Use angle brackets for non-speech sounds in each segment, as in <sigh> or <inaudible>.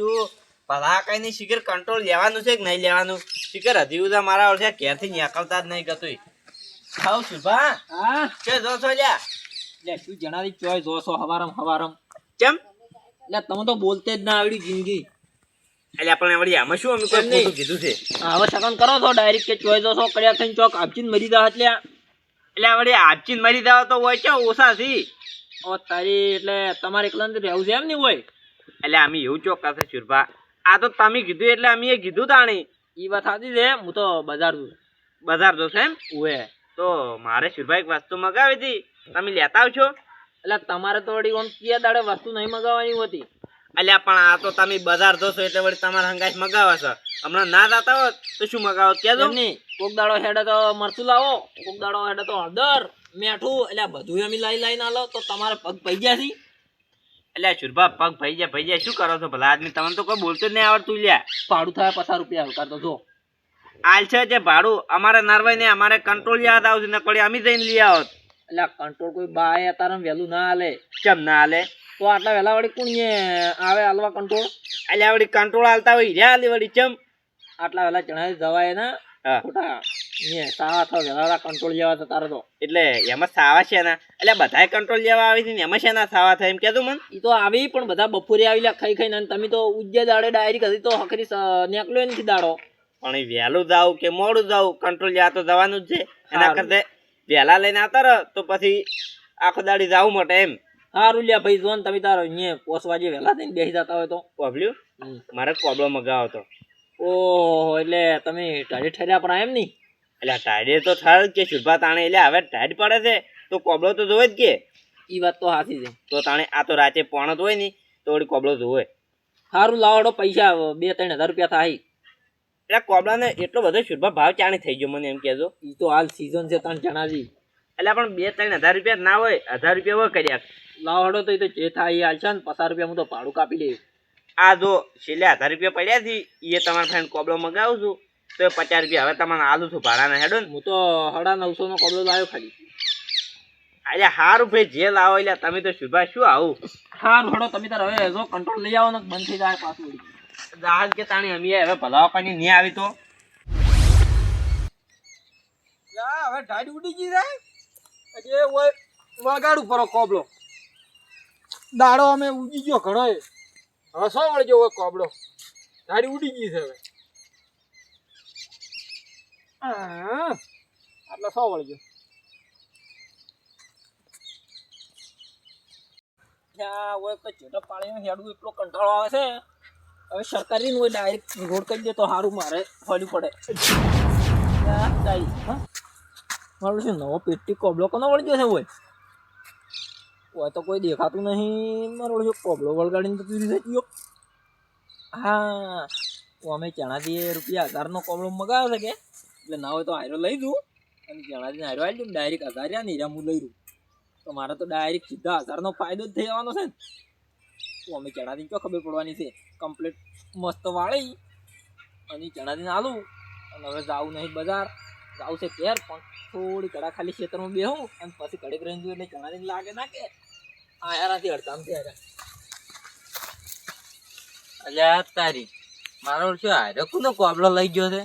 છું. ભલા કઈ નહીં શિખર કંટ્રોલ લેવાનું છે કે નહીં લેવાનું? શિખર હજી ઉદા મારા ઓળખ્યા ક્યાંથી નીકળતા જ નહીં ગતું ખાવ શુભા હા? છે જો છો લ્યા. લે શું જણાવી ચોય જોશો હવારમ હવારમ. કેમ એટલે તમે તો બોલતે જ ના આવડી જિંદગી. એટલે આપણે આવડી આમાં શું અમે કોઈ. ખોટું કીધું છે? હવે સગન કરો છો ડાયરેક્ટ કે ચોય જોશો કર્યા થઈને ચોક આપચીન મરી દા એટલે. એટલે વળી આપચીન મારી દેવા તો હોય છે ઓછા થી ઓ તારી એટલે તમારે એકલા રહેવું છે એમ નહીં હોય? એટલે અમે એવું ચોક્કસ છે શુરભા આ તો તમે કીધું એટલે અમે એ કીધું તાણી. એ વાત સાચી છે હું તો બજાર છું બજાર જોશે એમ? ઉવે. તો મારે શુરભા એક વસ્તુ મગાવી હતી. તમે લેતા આવશો એટલે તમારે તો વળી કયા દાડે વસ્તુ નહીં મગાવવાની હોતી? અલ્યા પણ આ તો તમે બજાર જોશો એટલે વળી તમારા હંગાઈ મગાવો છો. હમણાં ના જતા હોત તો શું મગાવો કહેજો એમ નહીં. કોક દાડો હેડે તો મરચું લાવો કોક દાડો હેડે તો હળદર મેઠું એટલે બધું અમે લઈ લઈને આલો તો તમારે પગ પૈ ગયા એટલે ચુરભા પગ ભાઈ જાય ભાઈ જાય શું કરો છો ભલા આદમી? તમને તો કોઈ બોલતું જ નહીં આવડતું લ્યા ભાડું થાય પચાસ રૂપિયા આવતા તો જો. આલ છે જે ભાડું. અમારે નારવાઈ ને અમારે કંટ્રોલ યાદ આવશે ને કોઈ અમે જઈને લઈ આવત. એટલે કંટ્રોલ કોઈ બાય અત્યારે વહેલું ના હાલે. કેમ ના હાલે? તો આટલા વહેલા વળી કોણ આવે હાલવા કંટ્રોલ અલ્યા વળી કંટ્રોલ હાલતા હોય રે હાલી વળી ચમ. આટલા વહેલા જણાવી જવાય ના ખોટા. સાવા વહેલા કંટ્રોલ જેવા તારે તો. એટલે એમાં સાવા છે ના. એટલે બધાય કંટ્રોલ જેવા આવી છે ને એમાં શેના સાવા થાય એમ કહેતું મને? તો આવી પણ બધા બપોરે આવેલા ખાઈ ખાઈને અને તમે તો ઉજ્જે દાડે ડાયરી કરી તો હકરી નીકળ્યો નથી દાડો. પણ એ વહેલું જાવ કે મોડું જાવ કંટ્રોલ યા તો જવાનું જ છે. એના. કરતા વહેલા લઈને આવતા રહો તો પછી આખો દાડી જવું માટે એમ. સારું લ્યા ભાઈ જો ને તમે તારો અહીંયા પોસવા જે વહેલા થઈને બેસી જતા હોય તો. કોબલ્યું મારે કોબળો મગાવો હતો ઓહો એટલે તમે ટાઢે ઠર્યા પણ એમ નહીં? એટલે ટાઈડે તો થર કે શુભા તાણે એટલે હવે ટાઈડ પડે છે. તો કોબળો તો જોવે જ કે. એ વાત તો સાચી છે. તો તાણે આ તો રાતે પોણો હોય ને તો વળી કોબળો જોવે સારું લાવડો પૈસા બે ત્રણ હજાર રૂપિયા થાય. એટલે કોબળાને એટલો બધો શુભા ભાવ ચાણે થઈ ગયો મને એમ કહેજો. એ તો હાલ સીઝન છે ત્રણ જણાજી. એટલે પણ બે ત્રણ હજાર રૂપિયા ના હોય હજાર રૂપિયા હોય કર્યા. લાવડો તો એ તો જે થાય એ હાલ છે ને પચાસ રૂપિયા હું તો ભાડું કાપી લઈશ આ જો છેલ્લે હજાર રૂપિયા પડ્યા છે એ તમારા ફ્રેન્ડ કોબળો મગાવું છું. તો પચાસ રૂપિયા. હવે તમારે આલું છું ભાડાને હેડો ને. હું તો સાડા નવસો નો કબલો લાવ્યો ખાલી. અરે હારું ભાઈ જે લાવો એટલે તમે તો સુભાષ શું આવું? સારું હડો તમે તાર હવે જો કંટ્રોલ લઈ આવો ને બંધ થઈ જાય પાછું. જહાજ કે તાણી અમે હવે ભલાવા પાણી નહીં આવી તો. હવે ઢાડી ઉડી ગઈ રે. એટલે ઓય વગાડું પરો કોબલો દાડો અમે ઉડી ગયો ઘણો હવે સો વળજો હોય કોબલો ઢાડી ઉડી ગઈ છે હવે. આટલે સો વળજો ચેટો પાણીમાં હેડવું એટલો કંટાળો આવે છે. હવે સરકારી હોય ડાયરેક્ટ રોડ કરી દે તો સારું મારે ફળ્યું પડે. હા. મારું શું નવો પેટી કોબલો કોનો વળી છે હોય હોય તો કોઈ દેખાતું નહીં. મારો શું કોબલો વળગાડીને તો તું ગયો. હા. અમે ચણાથી રૂપિયા હજારનો કોબલો મગાવ્યો છે કે? એટલે ના હોય તો આયરો લઈ દઉં અને ચણાથી આયરો આવી દઉં ડાયરેક્ટ હજાર રહ્યા ને હીરા હું લઈ દઉં તો મારે તો ડાયરેક્ટ સીધા હજારનો ફાયદો જ થઈ જવાનો છે ને. તો અમે ચણાથી ક્યાં ખબર પડવાની છે? કમ્પ્લીટ મસ્ત વાળી. અને ચણાથી આલું. અને હવે જાવું નહીં બજાર. જાવું છે ઘેર, પણ થોડી કડા ખાલી ખેતરમાં બેહું. અને પછી કડક રહીને જોયું એટલે ચણાથી લાગે ના કે. આયારાથી હડતામ થયા અલ્યા તારી, મારો શું હારે કોનો કોબલો લઈ ગયો છે?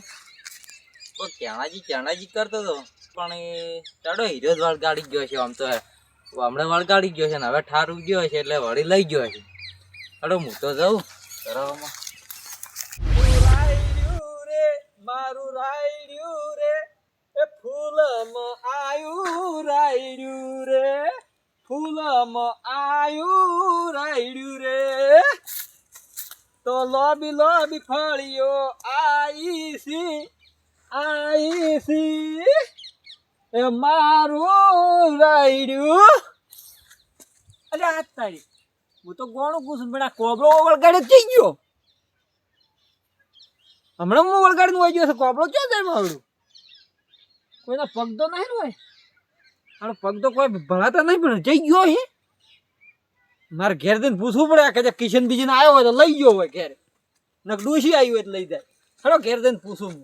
તો ચણાજી ચણાજી કરતો હતો પણ એ ચાડો હીરો જ વળગાડી ગયો છે, આમ તો હમણાં વળગાડી ગયો છે ને, હવે ઠાર ગયો છે એટલે વળી લઈ ગયો છે ચાલો હું તો જાઉં. કરવામાં મારું રાયડ્યું રે, એ ફૂલમાં આયું રાયડ્યું રે, ફૂલમાં આયું રાયડ્યું રે. તો લોબી લોબી ફળીઓ આઈ સી આઈ સી એ મારું રાયડ્યું અરે આ તારી, હું તો ગોણું પૂછું બેટા કોબળો વળગાડે ગયો. હમણાં હું વળગાડીને વહી ગયો છે ક્યાં જાય મારું? કોઈના પગ તો નહીં હોય? આનો પગ તો કોઈ ભણાતા નહીં, પણ જઈ ગયો હે. મારે ઘેર જઈને પૂછવું પડે કે કિશન બીજીને આવ્યો હોય તો લઈ ગયો હોય ઘેર. નક ડોશી આવી હોય તો લઈ જાય. ખરો ઘેર જઈને પૂછું હું.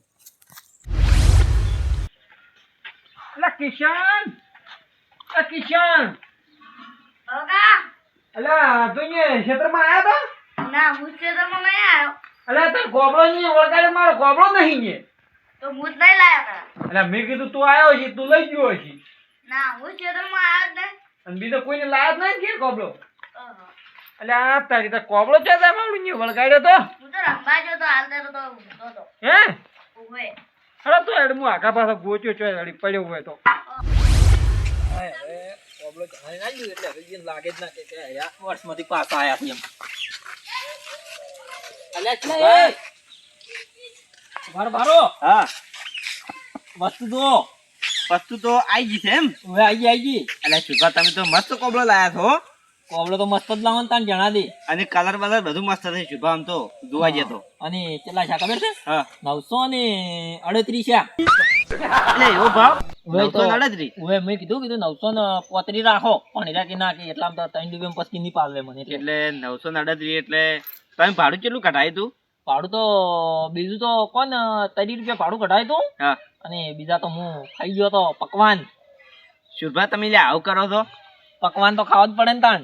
એટલે કિશન એ કિશન અલા તું અહીંયા ક્ષેત્રમાં આવ્યા હતા ના હું ખેતરમાં નહીં આવ્યો અલ્યા તાર ગોબળો નહીં વળગાડે મારો ગોબળો નહીં ને તો હું જ નહીં લાયો કરા એટલે મેં કીધું તું આવ્યો છે તું લઈ ગયો છે ના હું ખેતરમાં આવ્યો જ નહીં. અને બીજો કોઈને લાયા જ નહીં કે ગોબળો. એટલે આ તારી તાર કોબળો છે તાર મારું ને વળગાડ્યો તો? હું તો ગયો તો હાલ તો તો તો. હે? ઉભે અરે તો એડ હું આખા પાછો ગોચ્યો છો હેડી પડ્યો હોય તો. લાગે જ ના કે વર્ષમાંથી પાછા આયા છે એમ! ભારો ભારો! હા. વસ્તુ તો વસ્તુ તો આઈ ગઈ છે એમ. હવે આવી ગઈ આઈ ગઈ. એટલે શુભા તમે તો મસ્ત કોબળો લાયા છો. કોબળો તો મસ્ત જ લાવવાનું તાન જણા દે. અને કલર બલર બધું મસ્ત થઈ શુભા આમ તો જોવા જતો અને કેટલા છે ખબર છે? નવસો ને અડત્રીસ છે એટલે એવો ભાવ? નવસો ને અડત્રીસ? હવે મેં કીધું કીધું નવસો ને પોત્રી રાખો. પણ એરા કે ના કે એટલા તો ત્રણ પછી નહીં પાડવે મને એટલે. એટલે નવસો ને અડત્રીસ એટલે તમે ભાડું કેટલું કઢાય તું? ભાડું તો બીજું તો કોણ ત્રીસ રૂપિયા ભાડું કઢાય તું? અને બીજા તો હું ખાઈ ગયો તો પકવાન. શુભા તમે આવું કરો છો? પકવાન તો ખાવા જ પડે ને તાણ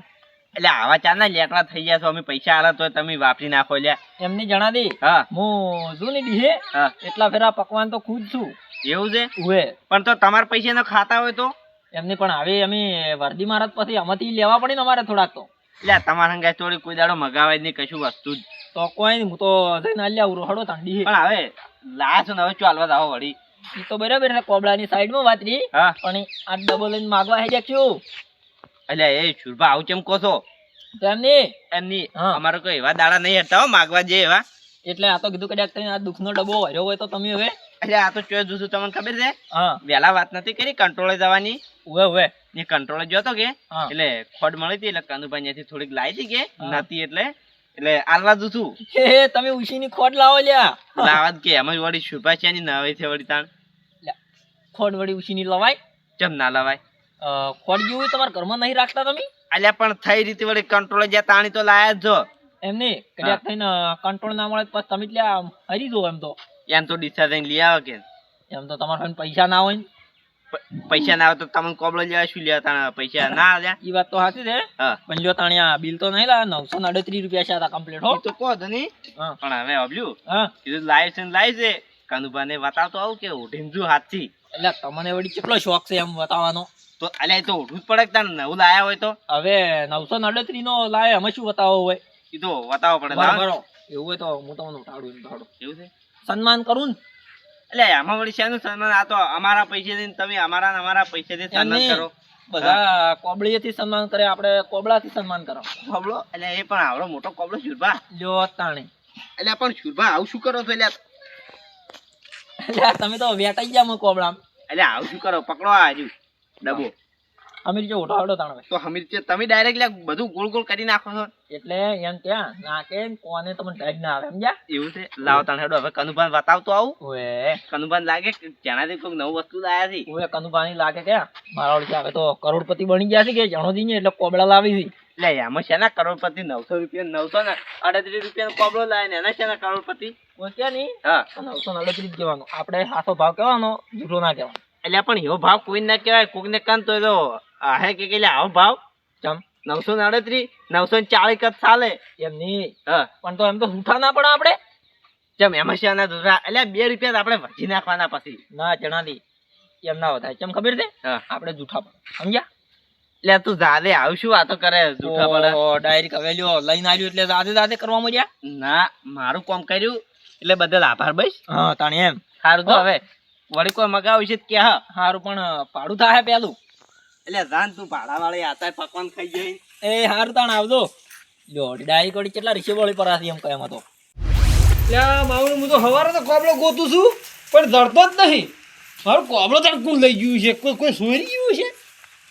એટલે આવા ચાના લેકડા થઈ ગયા છો અમે પૈસા આલા તો તમે વાપરી નાખો લ્યા. એમને જણા દે. હા. હું શું ને દીહે એટલા ફેરા પકવાન તો ખુદ છું. એવું છે? ઉવે. પણ તો તમારા પૈસા ન ખાતા હોય તો? એમને પણ હવે અમે વર્દી મહારાજ પછી આમાંથી લેવા પડે ને અમારે થોડાક તો. એટલે તમારા હંગાય થોડી કોઈ દાડો મગાવાય નહીં કશું વસ્તુ જ. તો કોઈ નહીં હું તો જઈને આલ્યા આવું હડો તાંડી પણ હવે લાયા ને હવે ચાલવા જાવ વળી. એ તો બરાબર છે કોબળાની સાઈડમાં વાત રહી. પણ આ ડબલ લઈને માગવા હેડ્યા છું? એટલે એ છુરભા આવું ચેમ કહો છો? તો એમની? એમની. અમારો કોઈ એવા દાડા નહીં હતા માગવા જે એવા. એટલે આ તો કીધું કદાચ તને આ દુઃખનો ડબ્બો ભર્યો હોય તો તમે હવે એટલે આ તો ચોય જોશું તમને ખબર છે? વેલા વાત નથી કરી કંટ્રોલે જવાની. ઉવે ઉવે. ને કંટ્રોલે જોતો કે? એટલે ખોડ મળી હતી એટલે કાનુભાઈ ત્યાંથી થોડીક લાવી હતી કે? નાતી નથી એટલે. એટલે આલવા દઉં છું હે તમે ઉશીની ખોટ લાવો લ્યા. લાવા કે એમ જ વળી છુપા છે ની નવી છે વળી તાણ. ખોડ વળી ઉશી ની લવાય. ચમ ના લવાય? જેવું હોય તમારા ઘરમાં નહીં રાખતા તમે? અલ્યા પણ થઈ રીતે વળી કંટ્રોલ જ્યાં તાણી તો લાયા જ જો. એમને કદાચ થઈને કંટ્રોલ ના મળે પછી તમે એટલે હરી જો એમ તો. એમ તો ડીસા થઈને લઈ આવે કે. એમ તો તમારા પાસે પૈસા ના હોય પૈસા ના આવે તો તમને કોબળો લેવા શું લેવા તાણા પૈસા? <laughs> ના આવ્યા એ વાત તો સાચી છે. હા. પણ જો તાણ્યા બિલ તો નહીં લાવે નવસો ને અડત્રીસ રૂપિયા છે હતા કમ્પ્લીટ હો. તો કહો ધની. પણ હવે અબલ્યું હા. કીધું લાઈવ છે લાઈવ છે. કાનુભાને બતાવતો આવું કે ઢીંજુ હાથથી. એટલે તમને વળી કેટલો શોખ છે એમ બતાવવાનો. તો અલ્યા તો ઉઠવું જ પડે કે નવું લાયા હોય તો? હવે નવસો નડત્રી નો લાવે અમે શું બતાવો હોય? એ તો બતાવો પડે. બરાબર. એવું હોય તો હું તમને ઉઠાડું ઉઠાડું. એવું છે? સન્માન કરું ને? એટલે આમાં વળી શેનું સન્માન? આ તો અમારા પૈસે દઈને તમે અમારા ને અમારા પૈસેથી સન્માન કરો. બધા કોબળીએથી સન્માન કરે આપણે કોબળાથી સન્માન કરો. કોબળો? એટલે એ પણ આવડો મોટો કોબળો શુરભા. લ્યો તાણી. એટલે પણ શુરભા આવું શું કરો છો એટલે? તમે તો વેટાઈ ગયા કોબળા એટલે આવું શું કરો? પકડો આ હજુ. ડબ્બો હમીર જે ઉઠાવડો તાણે તો હમીર છે તમે ડાયરેક્ટ બધું ગોળ ગોળ કરી નાખો છો. એટલે એમ ત્યાં ના કોને તમને ટાઈમ ના આવે સમજ્યા? એવું છે? લાવ તાણ હેડો હવે કનુભાન બતાવતો આવું. ઓએ કનુભાન લાગે કે જેનાથી કોઈ નવું વસ્તુ લાયા છે. ઓએ કનુભાની લાગે કે મારા ઓળખી હવે તો કરોડપતિ બની ગયા છે કે જણો દીને એટલે કોબળા લાવી છે. લે એમાં શેના કરોડપતિ નવસો રૂપિયા નવસો ને અડત્રીસ રૂપિયા કોબળો લાવે ને એના શેના કરોડપતિ. ક્યાં નહીં હા. નવસો ને અડત્રીસ કહેવાનો. આપણે હાથો ભાવ કહેવાનો જૂઠો ના કહેવાનો. એટલે પણ એવો ભાવ કોઈને ના કહેવાય. કોકને કાન તો તો હે કે એટલે આવો ભાવ. ચમ નવસો ને અડત્રીસ નવસો ને ચાલીસ કદ ચાલે. એમ નહીં પણ તો એમ તો ઉઠા ના પડે આપણે. ચમ એમાં શેના દૂધરા એટલે બે રૂપિયા આપણે વધી નાખવાના પછી. ના જણાવી એમ ના વધાય ચમ ખબર છે? આપણે જૂઠા પડે. સમજ્યા? એટલે તું જાદે આવશું વાતો કરે જૂઠા પડે. ડાયરેક્ટ હવે લ્યો લઈને આવ્યું એટલે દાદે દાદે કરવા મળ્યા ના મારું કામ કર્યું એટલે બદલ આભાર બસ. હા તાણી એમ. સારું તો હવે. વળી કોઈ મગાવ છે કે હા સારું પણ ભાડું થાય પેલું. એટલે જાન તું ભાડા વાળી આતા પકવાન ખાઈ જઈ એ હારું તાણ આવજો. જો ડાઈ કોડી કેટલા રીસે વળી પર એમ કહે એમાં તો. મારું હું તો હવારે તો કોબળો ગોતું છું પણ જડતો જ નહીં. મારું કોબળો તાણ કોણ લઈ ગયું છે. કોઈ કોઈ સોરી ગયું છે?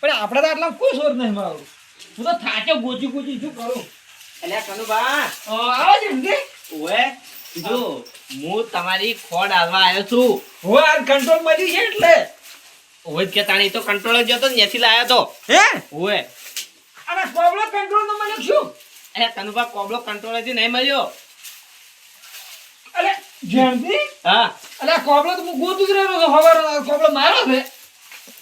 પણ આપણે તો આટલા કોઈ સોર નહીં મારું. હું તો થાચો ગોચી ગોચી શું કરું? એટલે કનુભા આવે છે ઓએ જો હું તમારી ખોડ આલવા આવ્યો છું. હું આ કંટ્રોલ મળ્યું છે એટલે. ઓએ કે તાણી તો કંટ્રોલ જ હતો ને ત્યાંથી લાયો તો. હે? ઓએ અરે કોબળો કંટ્રોલ નો મળ્યો શું? એટલે કનુભા કોબળો કંટ્રોલ જ નહીં મળ્યો. અરે જણતી હા. અરે કોબળો તો હું ગોતું જ રહ્યો છું હવારે કોબળો મારો છે.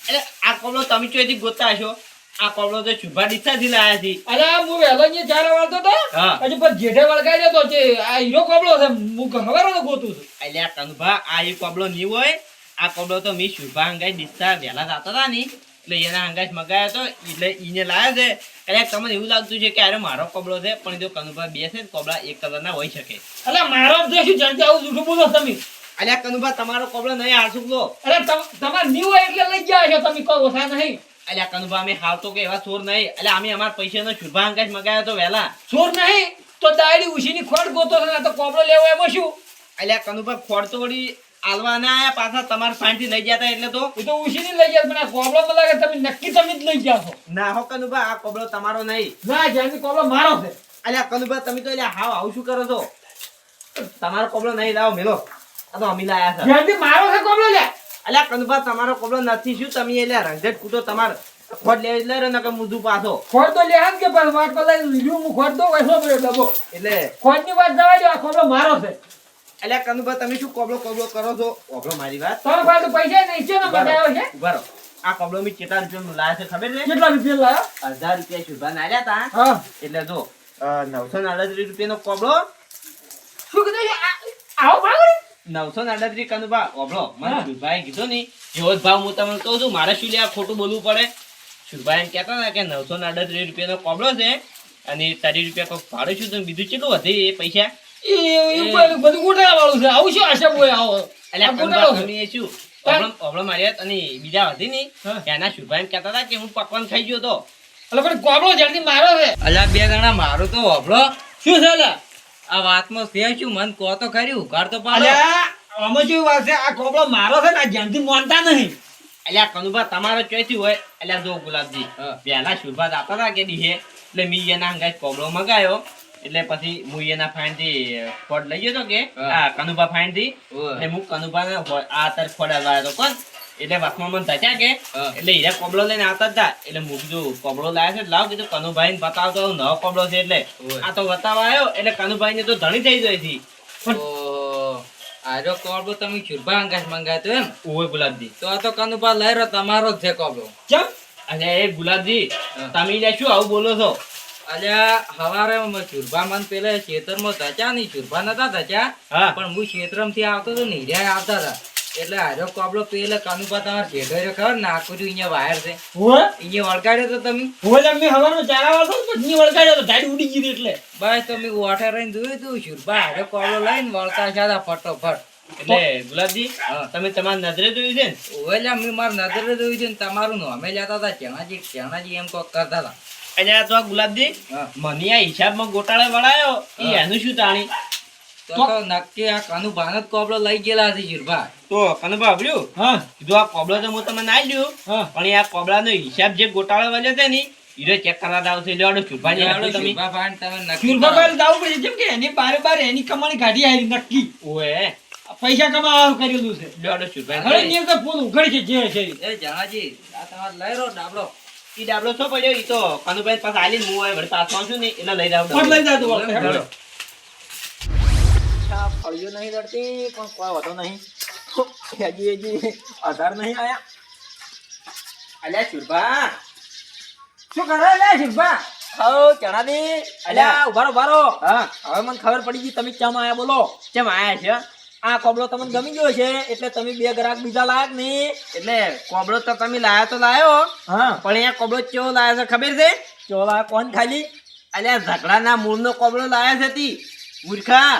અરે આ કોબળો તમે ચોથી ગોતા હશો? આ કોબળો તો શુભા ડીસાથી લાયા છે. અરે હું વેલો અહીંયા ચાર વાળતો તો. હજી પણ જેઠે વળગાઈ તો છે આ હીરો કોબળો છે હું ખબર તો ગોતું છું. અલ્યા કનુભા આ એ કોબળો ની હોય આ કોબળો તો મી શુભા હંગાઈ ડીસા વહેલા જતા હતા ને એટલે એના હંગાઈ મગાયો તો એટલે ઈને લાયા છે. એટલે તમને એવું લાગતું છે કે અરે મારો કોબળો છે પણ જો કનુભા બે છે ને કોબળા એક કલરના હોઈ શકે. એટલે મારો જો શું જાણતી આવું જૂઠું બોલો તમે. અલ્યા કનુભા તમારો કોબળો નહીં હાર લો અરે તમ- તમારે હોય એટલે લઈ ગયા છો તમે કહો ઓછા નહીં. અલ્યા કનુભા અમે હાલતો કે એવા ચોર નહીં. અલ્યા અમે અમારા પૈસાનો શુભા હંગાઈ મગાયો તો વહેલા. ચોર નહીં? તો દાડી ઉછીની ખોટ ગોતો છે ને તો કોબળો લેવો એમાં શું? અલ્યા કનુભા ખોડ તો વળી આલવાના આયા પાછા તમારા ફાઈનથી લઈ જતા એટલે તો? એ તો ઉછીની લઈ ગયા પણ આ કોબળો તો લાગે તમે નક્કી તમે જ લઈ ગયા છો. ના હો કનુભા આ કોબળો તમારો નહીં. ના જ્યાંથી કોબળો મારો છે. અલ્યા કનુભા તમે તો એટલે હાવ આવું શું કરો છો? તમારો કોબળો નહીં લાવો મેલો. આ તો અમી લાયા છે. જ્યાંથી મારો છે કોબળો લે અલ્યા કનુભા તમારો કોબળો નથી. શું તમે એટલે રંગેટ કૂટો તમાર. ખોટ લે એટલે રે નકર મુદુ પાછો. ખોટ તો લે કે પણ વાત પર લઈ લીધું હું ખોટ તો વૈસો પડ્યો ડબ્બો? એટલે ખોટની વાત જવા દો આ કોબળો મારો છે. અલ્યા કંદભા તમે શું કોબળો કોબળો કરો છો? ઓબળો મારી વાત. તમે પાસે પૈસા નહીં છે ને આવ્યો છે? બરો આ કોબળો મેં કેટલા રૂપિયાનું લાયા છે ખબર છે? કેટલા રૂપિયા લાયા હજાર રૂપિયા શુભા નાલ્યા તા. હા. એટલે જો નવસો ને આડત્રીસ રૂપિયાનો કોબળો શું કીધું? આવો ભાગ? નવસો ને આડત્રીસ કનુભા ઓભળો મારા હા. શુભાઈ કીધું ની જેવો ભાવ હું તમને કહું છું મારે શું લે ખોટું બોલવું પડે? એમ કહેતા હતા કે નવસો ને આડત્રીસ રૂપિયાનો કોબળો છે અને તારી રૂપિયા કોઈક ભાડું છું? તમે બીજું કેટલું વધે એ પૈસા? એ- બધું ગોટાળા વાળું છે. આવું શું આશા બોય આવો. એટલે ગોટાળો. તમે એ શું? ઓબળો ઓબળો અને બીજા હતી ની. એના એમ કહેતા હતા કે હું પકવાન ખાઈ ગયો તો. એટલે પણ કોબળો જલ્દી મારો છે. અલ્યા બે જણા મારો તો ઓબળો શું છે આ વાતમાં છે શું મન કહો તો ખરી ઉઘાડ તો પાડો. અમે આમાં વાત છે? આ કોબળો મારો છે ને આ જ્યાંથી માનતા નહીં. અલ્યા કનુભા તમારો ચોથી હોય? અલ્યા જો ગુલાબજી. પહેલા શુભા જાતા હતા કે દીહે એટલે મી એના અંગાજ કોબળો મગાયો. એટલે પછી હું એના ફાઇનથી ફોડ લઈ ગયો તો કે? હા. કનુભા ફાઇનથી એટલે હું કનુભા ને આ તાર ખોડ લાવ્યો તો કોણ? એટલે વાતમાં મને કે? એટલે હીરા કોબળો લઈને આવતા હતા એટલે મૂકજો કોબળો લાવ્યો છે લાવ. કીધું કનુભાઈ ને બતાવતો નવો કોબળો છે એટલે. આ તો બતાવવા આવ્યો એટલે કનુભાઈ ને તો ધણી થઈ ગઈ હતી. આજો કોબળો તમે છુરભા અંગાશ મંગાવ્યો એમ? ઓય ગુલાબજી. તો આ તો કનુભા લઈ રહ્યો તમારો જ છે કોબળો. ચમ? અરે એ ગુલાબજી તમે લે શું આવું બોલો છો. અલ્યા હવારે ચુરભા મન મન પેલે ખેતરમાં ધચા નહીં ચુરભા નતા ધચા હા. પણ હું ખેતરમથી આવતો તો ને હીરા આવતા હતા. એટલે આજો કોબળો પેલે કનુભા તમાર શેઠો રહ્યો ખબર? નાખું અહીંયા વાયર છે. અહીંયા વળગાડ્યો તો તમે? હોય મેં હવાનો ચારા વાળતો પછી વળગાડ્યો તો ધાડી ઉડી ગઈ એટલે. બસ તમે વાટર રહીને જોયું તું છુરભા આજો કોબળો લઈને વળતા હતા ફટોફટ. એટલે ગુલાબજી તમે તમારી નજરે જોયું છે ને? ઓવેલા મેં મારી નજરે જોયું છે ને તમારું નામે જતા હતા ચણાજી ચણાજી એમ કોક કરતા હતા. એટલે તો ગુલાબજી હા. મને આ હિસાબમાં ગોટાળે વળાયો. એનું શું તાણી? તો નક્કી આ કનુ ભાનત કોબળો લઈ ગયેલા હતી છુરભા તો કનુભા આવ્યું હા. કીધું આ કોબળો તો હું તમને આલ્યું હા. પણ આ કોબળાનો હિસાબ જે ગોટાળો વાળ્યો છે ને હીરો ચેક કરવા તમે. તમે નક્કી. પાસે જેમ કે એની બારે બારે એની કમાણી કાઢી આવી નક્કી. ઓએ પૈસા કમાવાનું કરેલું છે. હવે તો ફૂલ ઉઘડ છે જે છે. એ જણાજી આ તમારે લઈ ઈ શું પડ્યો? ઈ તો કનુભાઈ પાસે આલી હું વળી છું ને એટલે લઈ જાવ લઈ જા આ ફળિયો નહીં રડતી પણ કોઈ વાંધો નહીં. હજી હજી આધાર નહીં આયા. અલ્યા છુરભા શું કરે લે શિલ્પા હો ચણાદી અલ્યા ઉભારો ઉભારો હા. હવે મને ખબર પડી ગઈ તમે કેમ આયા બોલો. કેમ આયા છે? આ કોબળો તમને ગમી ગયો છે એટલે તમે બે ગ્રાહક બીજા લાયક નહીં. એટલે કોબળો તો તમે લાયો તો લાયો. હા. પણ અહીંયા કોબળો ચો લાયા છે ખબર છે? ચોલા કોણ ખાલી? અલ્યા ઝઘડાના મૂળનો કોબળો લાયા છે તી. મૂર્ખા.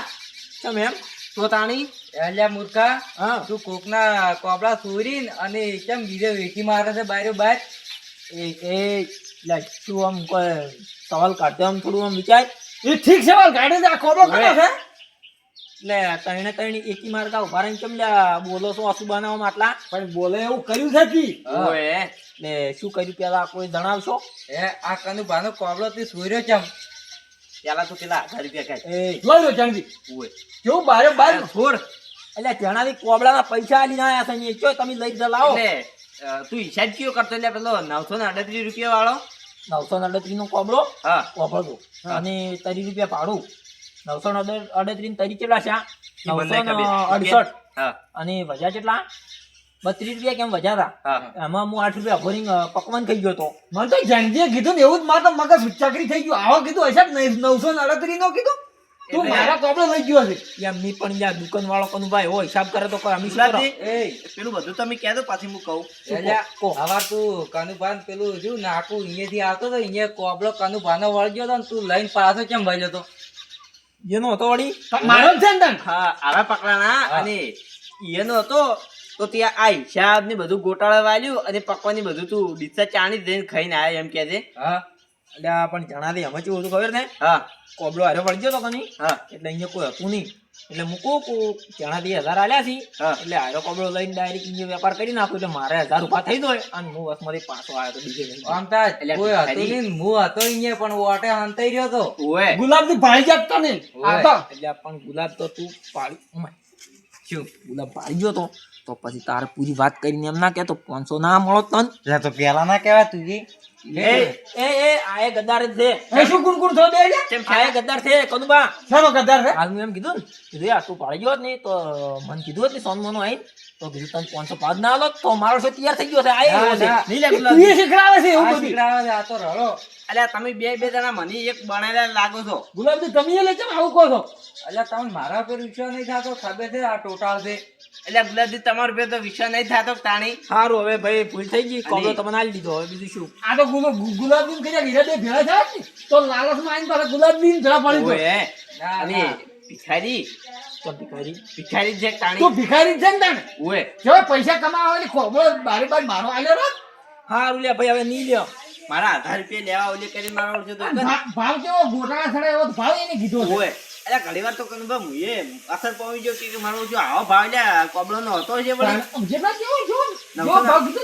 ચમ એમ? તો તાણી? અલ્યા મૂર્ખા હા. તું કોકના કોપડા ચોરીને અને કેમ બીજે વેચી મારે છે બારે બાર એ એ તું આમ કોઈ સવાલ કાઢતો આમ થોડું આમ વિચાર. એ ઠીક છે કાઢે છે આ કોબળો કરે છે. લે તણે તણે એકી મારતા ઊભા રહીને કેમ લ્યા બોલો છો આસુ બનાવવા આટલા? પણ બોલે એવું કર્યું છે કી? ઓએ ને શું કર્યું પેલા કોઈ જણાવશો? એ આ કનુ ભાનો કોબળો તે ચોર્યો ચમ પેલા તો પેલા હજાર રૂપિયા કહે લઈ લો ઓએ કેવું બારે બાર છોડ. એટલે જણાવી કોબળાના પૈસા આલીને આયા છે ને કયો તમે લઈ જ લાવો. તું હિસાબ કયો કરતો એટલે પેલો નવસો ને અડત્રીસ રૂપિયા વાળો? નવસો ને અડત્રીસ નો કોબળો? હા. કોબળો અને તરી રૂપિયા ભાડું. નવસો ને અડત્રીસ તરી કેટલા છે? નવસો ને અડસઠ. હા. અને વજા કેટલા? બત્રીસ રૂપિયા કેમ વધારા એમાં હું આઠ રૂપિયા ભરીને પકવાન ખાઈ ગયો તો. મને તો જંગીએ કીધું ને એવું જ મારે મગજ ચકરી થઈ ગયું. આવો કીધું હશે નવસો ને અડત્રીસ નો કીધું. તું મારા કોપડો લઈ ગયો છે એમની પણ યાર દુકાન વાળો કનું ભાઈ હિસાબ કરે તો અમે શું કરો? પેલું બધું તમે કહેજો પાછી હું કહું. એટલે તું કનુભાન પેલું રહ્યું નાકું અહીંયાથી આવતો તો અહીંયા કોબળો કનુભાનો વળગ્યો તો તું લઈને પાછો કેમ ભાઈ જતો? એનો હતો વળી? મારો જ છે ને હા આવા પકડાના અને એનો હતો તો ત્યાં આ હિસાબ ને બધું ગોટાળા વાલ્યું અને પકવાની બધું તું ડીસા ચાણી જ ખાઈને આવ્યા એમ કે છે. હા. એટલે આ પણ જણાવી અમે ચેવું હતું ખબર ને હા. કોબલો હારે વળગ્યો તો કની? હા. એટલે અહીંયા કોઈ હતું નહીં. એટલે મૂકું કો જણા દે હજાર આલ્યા છે. એટલે હારો કોબળો લઈને ડાયરેક્ટ અહીંયા વેપાર કરી નાખો એટલે મારે હજાર ઊભા થઈ જાય અને હું બસમાંથી પાછો આવ્યો તો બીજે નહીં. આમ તા એટલે કોઈ હતું નહીં હું હતો અહીંયા પણ ઓટે હંતાઈ રહ્યો તો. ઓએ ગુલાબની ભાળી જાત આ એટલે પણ ગુલાબ તો તું પાડી શું? ગુલાબ પાડી ગયો તો. તો પછી તારે પૂરી વાત કરીને એમ ના કે તો પાંચસો ના મળો તન. એટલે તો પેલા ના કહેવાય તું એ એ એ આ એ ગદ્દાર છે. એ શું ગુણ ગુણ થયો બે લે? કેમ આ એ ગદ્દાર છે કદુબા શાનો ગદ્દાર છે? હાલ હું એમ કીધું ને કીધું આ તું પાડી ગયો ને તો મન કીધું હોત સોન મોનો આઈ. તો કીધું તને પાંચસો પાંચ ના આલો તો મારો છે તૈયાર થઈ ગયો છે. આ એ છે. ના. નહીં લે તું એ શીખડાવે છે એવું બધું. શીખડાવે છે, આ તો રડો. અલ્યા તમે બે બે જણા મને એક બનાવેલા લાગો છો. ગુલાબજી તમે લે છે આવું કહો છો. એટલે તમે મારા પર વિશ્વાસ નહીં થતો? ખબર છે આ ટોટાલ છે. એટલે ગુલાબજી તમારો બે તો વિશ્વાસ નહીં થતો તાણી. સારું હવે ભાઈ ભૂલ થઈ ગઈ. અને- તમને આલી દીધો. હવે બીજું શું? આ તો ગુલો ગુલાબજી કઈ હીરા બે ભેળા થાય ને તો લાલચમાં આવીને પાછા ગુલાબજી જરા પડી ના, અને ભિખારી. તો ભિખારી? ભિખારી જે તાણી. તો ભિખારી છે ને તાણે? ઓએ જો પૈસા કમાવાની ખોબો બારી બાર મારો આલ્યો રો સારું લે ભાઈ હવે નહીં લ્યો. મારા આધાર રૂપિયા લેવા ઓલે કરી મારો ઓળખ્યો તો ભાવ કેવો? ગોટાળા સડે એવો ભાવ એને કીધો છે. ઓએ અલ્યા ઘણી વાર તો કનુભા મુએ અસર પામી જો કે મારો જો આવો ભાવ લે કોબળો નો હતો છે વળી. જેટલા કેવો જો જો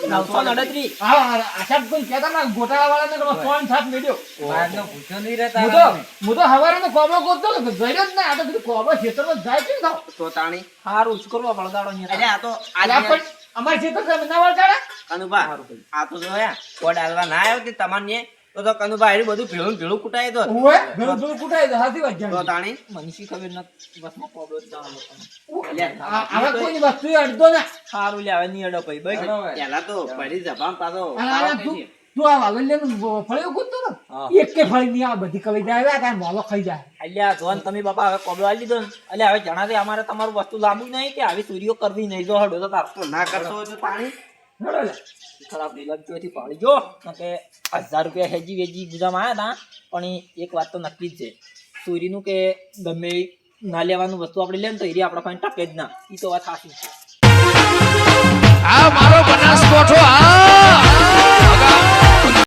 નવસો ને હા આશા કોઈ કહેતા ના ગોટાળા વાળાને તો ફોન થાપ મેલ્યો બહારનો ભૂખ્યો નહીં રહેતા હું તો હું તો હવારેનો કોબળો ગોતતો હતો, ગયો જ ના આ તો કીધું કોબળો ખેતરમાં જાય છે થાવ? તો તાણી. સારું જ કરવા વળગાડો ને અરે આ તો આજે પણ અમારે જે તમે ના વળગાડા. કનુભા આ તો જોયા કોડ આલવા ના આવ્યો તે તમારને તો તો કનુભા બધું ભેળું ભેળું કુટાય તો. ઓય ભેળું ભેળું કુટાય તો સાચી વાત તો તાણી મનસી ખબર ન બસમાં પ્રોબ્લેમ દાવાનો હતો. આવા કોઈની વસ્તુ અડતો ના. સારું લે હવે ની અડો ભાઈ બસ પેલા તો પડી જબામ પાછો. તું આ વાલંડિયાનું ફળિયું કૂદતો ને એક કે ફળી નહીં આ બધી કવિતા આવ્યા તાર મોલો ખાઈ જાય. અલ્યા જોન તમે બાપા હવે કોબળો આવી દીધો ને. અલ્યા હવે જણા દે અમારે તમારું વસ્તુ લાંબુ નહીં કે આવી ચોરીઓ કરવી નહીં. જો હડો તો તાર. ના કરતો હોય તો તાણી. નડો લે. હજાર રૂપિયા હેજી વેજી ગુજામાં આવ્યા હતા પણ એક વાત તો નક્કી જ છે. ચોરીનું કે ગમે ના લેવાનું વસ્તુ આપણે લે ને તો એરી આપણા પાસે ના. એ તો વાત સાચી આ મારો બનાસકોઠો, આ